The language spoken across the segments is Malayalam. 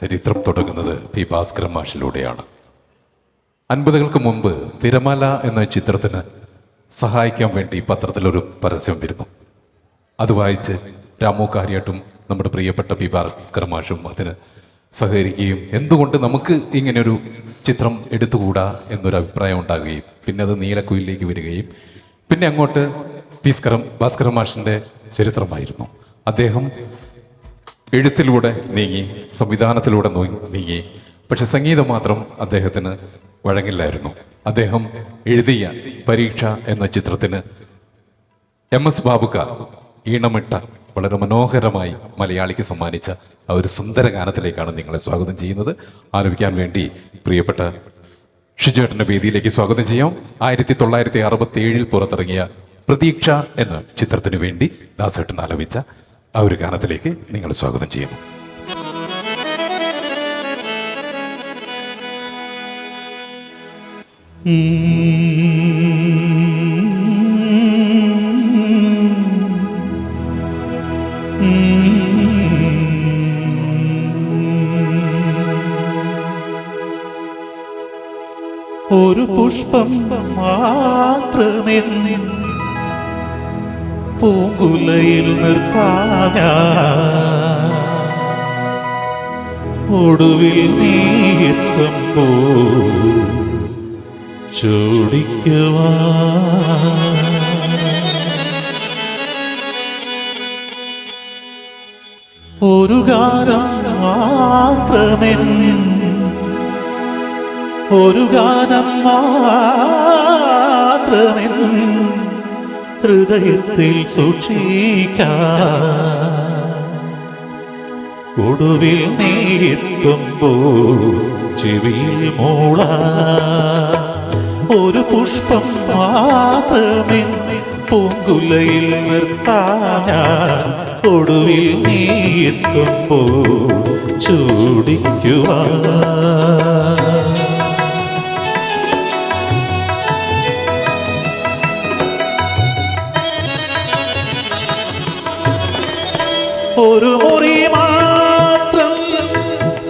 ചരിത്രം തുടങ്ങുന്നത് പി ഭാസ്കരൻ മാഷിലൂടെയാണ്. അൻപതുകൾക്ക് മുമ്പ് തിരമാല എന്ന ചിത്രത്തിന് സഹായിക്കാൻ വേണ്ടി പത്രത്തിലൊരു പരസ്യം വരുന്നു. അത് വായിച്ച് രാമു കാര്യാട്ടും നമ്മുടെ പ്രിയപ്പെട്ട പി ഭാസ്കരൻ മാഷും അതിന് സഹകരിക്കുകയും എന്തുകൊണ്ട് നമുക്ക് ഇങ്ങനൊരു ചിത്രം എടുത്തുകൂടാ എന്നൊരു അഭിപ്രായം ഉണ്ടാകുകയും പിന്നെ അത് നീലക്കുയിലേക്ക് വരികയും പിന്നെ അങ്ങോട്ട് പീസ്കരം ഭാസ്കരൻ മാഷിന്റെ ചരിത്രമായിരുന്നു. അദ്ദേഹം എഴുത്തിലൂടെ നീങ്ങി സംവിധാനത്തിലൂടെ നീങ്ങി. പക്ഷെ സംഗീതം മാത്രം അദ്ദേഹത്തിന് വഴങ്ങില്ലായിരുന്നു. അദ്ദേഹം എഴുതിയ പരീക്ഷ എന്ന ചിത്രത്തിന് എം എസ് ബാബുക്ക ഈണമിട്ട വളരെ മനോഹരമായി മലയാളിക്ക് സമ്മാനിച്ച ആ ഒരു സുന്ദര ഗാനത്തിലേക്കാണ് നിങ്ങളെ സ്വാഗതം ചെയ്യുന്നത്. ആലോചിക്കാൻ വേണ്ടി പ്രിയപ്പെട്ട ഷിജേട്ടന്റെ വേദിയിലേക്ക് സ്വാഗതം ചെയ്യാം. ആയിരത്തി തൊള്ളായിരത്തി അറുപത്തി ഏഴിൽ പുറത്തിറങ്ങിയ പ്രതീക്ഷ എന്ന ചിത്രത്തിന് വേണ്ടി ദാസേട്ടൻ ആലപിച്ച ആ ഒരു ഗാനത്തിലേക്ക് നിങ്ങൾ സ്വാഗതം ചെയ്യുന്നു. ഒരു പുഷ്പം മാത്രമെന്നിൻ പൂങ്കുലയിൽ നിർത്താന. ഒടുവിൽ നീ എത്തുമ്പോ ചോടിക്കുവാ ഒരു ഗാനം മാത്രമെന്നിൻ ഒരു ഗാനം മാത്രമേ ഹൃദയത്തിൽ സൂക്ഷിക്കാം. ഒടുവിൽ നീ മൂള. ഒരു പുഷ്പം മാത്രമേ പൂങ്കുലയിൽ നിർത്താന. ഒടുവിൽ നീ ചൂടിക്കുവാൻ ഒരു മുറി മാത്രം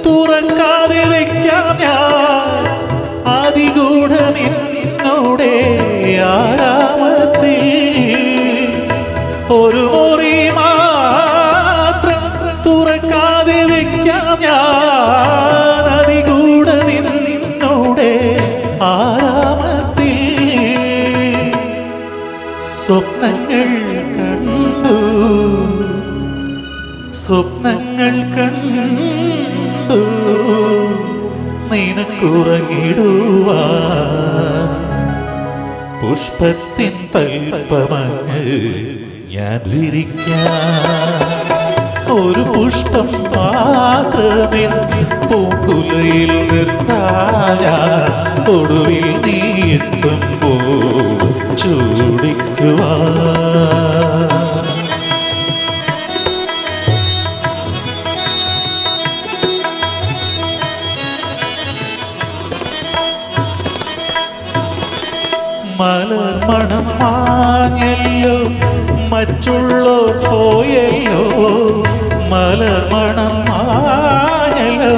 തുറക്കാതെ വയ്ക്കാം ഞാൻ. അതിഗൂഢമിന്നോടെ ആരാമത്തിൽ. ഒരു മുറി മാത്രം തുറക്കാതെ വയ്ക്കാം ഞാൻ. അതിഗൂഢമിന്നോടെ ആരാമത്തിൽ. സ്വപ്നങ്ങൾ കണ്ടു. സ്വപ്നങ്ങൾ കണ്ടു. നിനക്കുറങ്ങിടുവാ പുഷ്പത്തിൻ തൽപ്പമങ്ങ് ഞാൻ വിരിക്കാം ഒരു പുഷ്പം മാത്രമേ പൂക്കുലയിൽ നിർത്തായ ഒടുവിൽ നീ എത്തുമ്പോൾ ചൂടിക്കുവാ മലർമണം മാഞ്ഞല്ലോ മറ്റുള്ളോർ പോയല്ലോ. മലർമണം മാഞ്ഞല്ലോ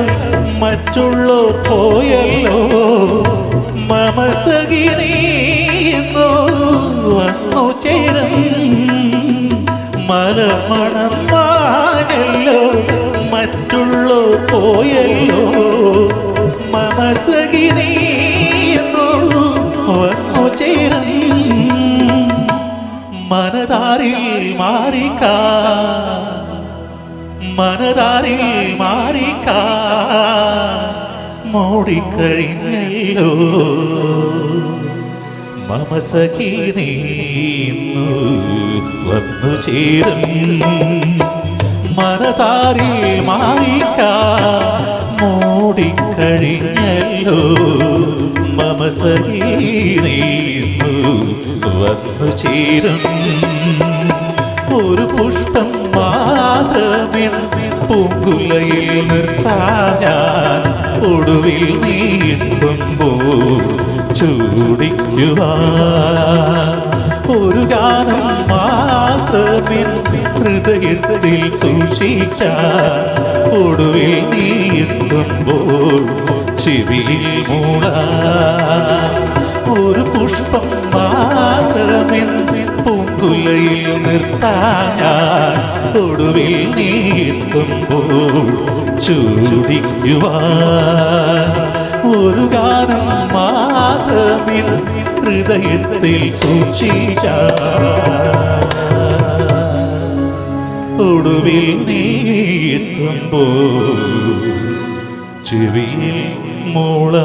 മറ്റുള്ളോർ പോയല്ലോ. മമസകിനീന്നോ വന്നു ചേരും. മലർമണം മാഞ്ഞല്ലോ മറ്റുള്ളോർ പോയല്ലോ. മമസകിനീന്നോ മനതാരിൽ മാറിക്ക. മനതാരിൽ മാറിക്ക. മൂടിക്കഴിഞ്ഞല്ലോ. മമ സഖി നീന്നു വന്നു ചേരും. മനതാരിൽ മാറിക്ക. മൂടിക്കഴിഞ്ഞല്ലോ. മമ സഖി നീന്നു വന്നു ചേരും. ഒരു പുഷ്പം മാത്രമേ പൂങ്കുലയിൽ നിർത്താൻ ഒടുവിൽ നീ എത്തുമ്പോൾ ചൂടിക്കുവാൻ ഒരു ഗാനം മാത്രമേ ഹൃദയത്തിൽ സൂക്ഷിക്കാൻ ഒടുവിൽ നീ എത്തുമ്പോൾ ചെവിയിൽ മൂടാൻ ഒരു പുഷ്പം മാത്രമിൻ പൂങ്കുലയിൽ നിർത്താൻ ഒടുവിൽ നീ എത്തുമ്പോൾ ചൂടിക്കുവാൻ ഒരു ഗാനം മാത്രമിൻ ഹൃദയത്തിൽ സൂക്ഷിക്കാൻ ഒടുവിൽ നീ എത്തുമ്പോൾ ചെവിയിൽ മൂള.